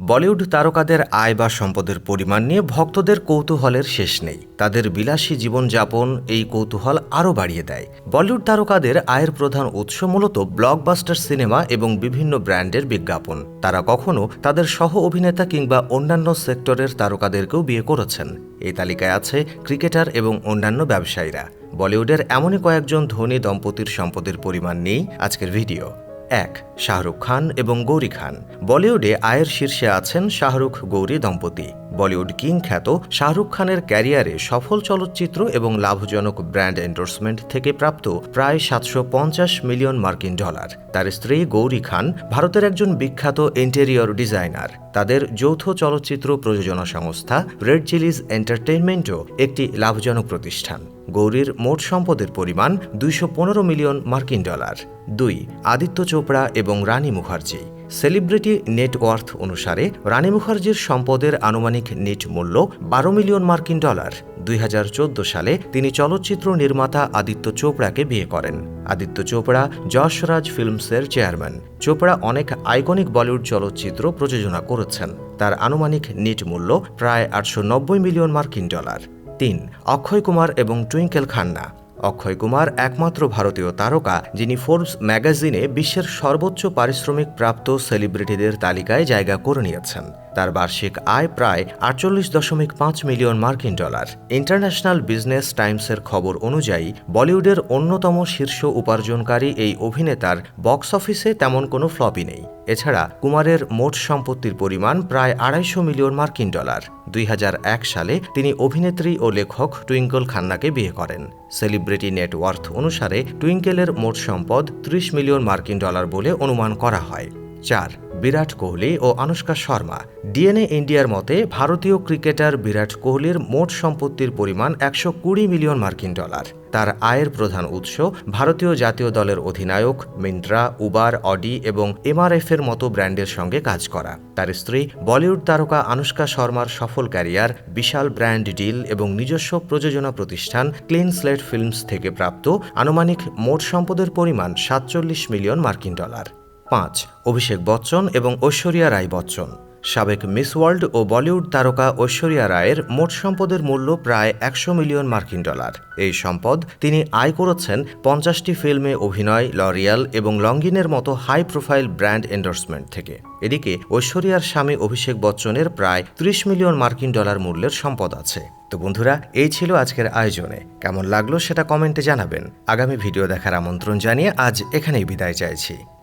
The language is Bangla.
বলিউড তারকাদের আয় বা সম্পদের পরিমাণ নিয়ে ভক্তদের কৌতূহলের শেষ নেই। তাদের বিলাসী জীবনযাপন এই কৌতূহল আরও বাড়িয়ে দেয়। বলিউড তারকাদের আয়ের প্রধান উৎস মূলত ব্লকবাস্টার সিনেমা এবং বিভিন্ন ব্র্যান্ডের বিজ্ঞাপন। তারা কখনো তাদের সহ অভিনেতা কিংবা অন্যান্য সেক্টরের তারকাদেরকেও বিয়ে করেছেন। এই তালিকায় আছে ক্রিকেটার এবং অন্যান্য ব্যবসায়ীরা। বলিউডের এমনই কয়েকজন ধনী দম্পতির সম্পদের পরিমাণ নেই আজকের ভিডিও। এক, শাহরুখ খান এবং গৌরী খান। বলিউডে আয়ের শীর্ষে আছেন শাহরুখ, গৌরী দম্পতি। বলিউড কিং খ্যাত শাহরুখ খানের ক্যারিয়ারে সফল চলচ্চিত্র এবং লাভজনক ব্র্যান্ড এন্ডোর্সমেন্ট থেকে প্রাপ্ত প্রায় সাতশো পঞ্চাশ মিলিয়ন মার্কিন ডলার। তার স্ত্রী গৌরী খান ভারতের একজন বিখ্যাত ইন্টেরিয়র ডিজাইনার। তাদের যৌথ চলচ্চিত্র প্রযোজনা সংস্থা রেড চিলিজ এন্টারটেইনমেন্টও একটি লাভজনক প্রতিষ্ঠান। গৌরীর মোট সম্পদের পরিমাণ দুইশো পনেরো মিলিয়ন মার্কিন ডলার। দুই, আদিত্য চোপড়া এবং রানী মুখার্জি। সেলিব্রিটি নেটওয়ার্থ অনুসারে রানী মুখার্জির সম্পদের আনুমানিক নেট মূল্য বারো মিলিয়ন মার্কিন ডলার। দুই হাজার চোদ্দ সালে তিনি চলচ্চিত্র নির্মাতা আদিত্য চোপড়াকে বিয়ে করেন। আদিত্য চোপড়া যশরাজ ফিল্মসের চেয়ারম্যান। চোপড়া অনেক আইকনিক বলিউড চলচ্চিত্র প্রযোজনা করেছেন। তার আনুমানিক নেট মূল্য প্রায় আটশো নব্বই মিলিয়ন মার্কিন ডলার। তিন অক্ষয় কুমার এবং টুইঙ্কেল খান্না। অক্ষয় কুমার একমাত্র ভারতীয় তারকা যিনি ফোর্বস ম্যাগাজিনে বিশ্বের সর্বোচ্চ পারিশ্রমিক প্রাপ্ত সেলিব্রিটিদের তালিকায় জায়গা করে নিয়েছেন। তার বার্ষিক আয় প্রায় আটচল্লিশ দশমিক পাঁচ মিলিয়ন মার্কিন ডলার। ইন্টারন্যাশনাল বিজনেস টাইমসের খবর অনুযায়ী, বলিউডের অন্যতম শীর্ষ উপার্জনকারী এই অভিনেতার বক্স অফিসে তেমন কোনো ফ্লপই নেই। এছাড়া, কুমারের মোট সম্পত্তির পরিমাণ প্রায় আড়াইশো মিলিয়ন মার্কিন ডলার। দুই হাজার এক সালে তিনি অভিনেত্রী ও লেখক টুইঙ্কল খান্নাকে বিয়ে করেন। সেলিব্রিটি নেটওয়ার্থ অনুসারে টুইঙ্কেলের মোট সম্পদ ত্রিশ মিলিয়ন মার্কিন ডলার বলে অনুমান করা হয়। চার বিরাট কোহলি ও আনুষ্কা শর্মা, ডিএনএ ইন্ডিয়ার মতে ভারতীয় ক্রিকেটার বিরাট কোহলির মোট সম্পত্তির পরিমাণ একশো কুড়ি মিলিয়ন মার্কিন ডলার। তার আয়ের প্রধান উৎস ভারতীয় জাতীয় দলের অধিনায়ক মিন্ত্রা, উবার, অডি এবং এমআরএফ এর মতো ব্র্যান্ডের সঙ্গে কাজ করা। তার স্ত্রী, বলিউড তারকা আনুষ্কা শর্মার সফল ক্যারিয়ার, বিশাল ব্র্যান্ড ডিল এবং নিজস্ব প্রযোজনা প্রতিষ্ঠান ক্লিন স্লেট ফিল্মস থেকে প্রাপ্ত আনুমানিক মোট সম্পদের পরিমাণ সাতচল্লিশ মিলিয়ন মার্কিন ডলার। পাঁচ, অভিষেক বচ্চন এবং ঐশ্বরিয়া রায় বচ্চন। সাবেক মিস ওয়ার্ল্ড ও বলিউড তারকা ঐশ্বরিয়া রায়ের মোট সম্পদের মূল্য প্রায় একশো মিলিয়ন মার্কিন ডলার। এই সম্পদ তিনি আয় করেছেন পঞ্চাশটি ফিল্মে অভিনয়, লরিয়াল এবং লঙ্গিনের মতো হাই প্রোফাইল ব্র্যান্ড এন্ডোর্সমেন্ট থেকে। এদিকে ঐশ্বরিয়ার স্বামী অভিষেক বচ্চনের প্রায় ত্রিশ মিলিয়ন মার্কিন ডলার মূল্যের সম্পদ আছে। তো বন্ধুরা, এই ছিল আজকের আয়োজনে। কেমন লাগল সেটা কমেন্টে জানাবেন। আগামী ভিডিও দেখার আমন্ত্রণ জানিয়ে আজ এখানেই বিদায় চাইছি।